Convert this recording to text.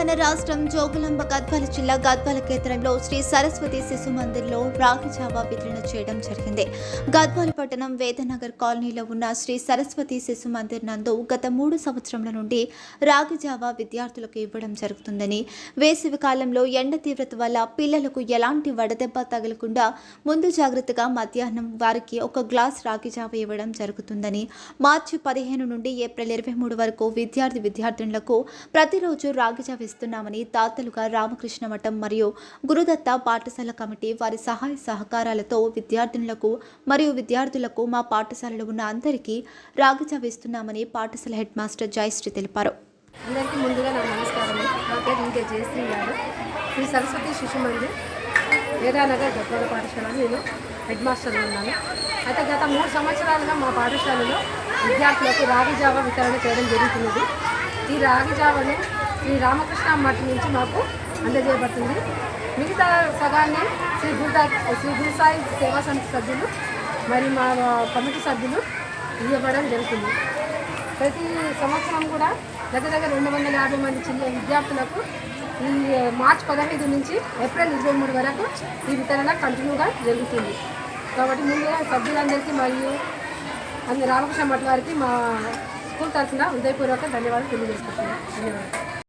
తెలంగాణ రాష్ట్రం జోగులాంబ గద్వాల జిల్లా గద్వాల కేంద్రంలో శ్రీ సరస్వతి శిశు మందిర్లో రాగిజావా వితరణ చేయడం జరిగింది. గద్వాల పట్టణం వేదనగర్ కాలనీలో ఉన్న శ్రీ సరస్వతి శిశు మందిర్ నందు గత మూడు సంవత్సరముల నుండి రాగిజావా విద్యార్థులకు ఇవ్వడం జరుగుతుందని వేసవి కాలంలో ఎండ తీవ్రత వల్ల పిల్లలకు ఎలాంటి వడదెబ్బ తగలకుండా ముందు జాగ్రత్తగా మధ్యాహ్నం వారికి ఒక గ్లాస్ రాగి జావ ఇవ్వడం జరుగుతుందని మార్చి పదిహేను నుండి ఏప్రిల్ ఇరవై మూడు వరకు విద్యార్థి విద్యార్థినులకు ప్రతిరోజు రాగి జావ ఇస్తున్నామని తాతలుగా రామకృష్ణ మఠం మరియు గురుదత్త పాఠశాల కమిటీ వారి సహాయ సహకారాలతో విద్యార్థినులకు మరియు విద్యార్థులకు మా పాఠశాలలో ఉన్న అందరికీ రాగి జావ ఇస్తున్నామని పాఠశాల హెడ్ మాస్టర్ జయశ్రీ తెలిపారు. అందరికీ ముందుగా నా నమస్కారం. నా పేరు ఇంకే జయశ్రీ గారు. శ్రీ సరస్వతి శిశు మందిర్ వేదానగర్ గొప్పల పాఠశాల నేను హెడ్ మాస్టర్గా ఉన్నాను. అయితే గత మూడు సంవత్సరాలుగా మా పాఠశాలలో విద్యార్థులకు రాగి జావ వితరణ చేయడం జరుగుతున్నది. ఈ రాగి జావను శ్రీ రామకృష్ణ మఠం నుంచి మాకు అందజేయబడుతుంది. మిగతా సగాన్ని శ్రీ గురుదా శ్రీ గురుసాయి సేవా సమితి సభ్యులు మరి మా కమిటీ సభ్యులు ఇవ్వడం జరుగుతుంది. ప్రతి సంవత్సరం కూడా దగ్గర దగ్గర రెండు వందల యాభై మంది చిన్న విద్యార్థులకు ఈ మార్చ్ పదహైదు నుంచి ఏప్రిల్ ఇరవై మూడు వరకు ఈ వితరణ కంటిన్యూగా జరుగుతుంది. కాబట్టి ముందుగా సభ్యులందరికీ మరియు అందరి రామకృష్ణ మఠ్ వారికి మా స్కూల్ తరఫున హృదయపూర్వక ధన్యవాదాలు తెలియజేస్తున్నాను. ధన్యవాదాలు.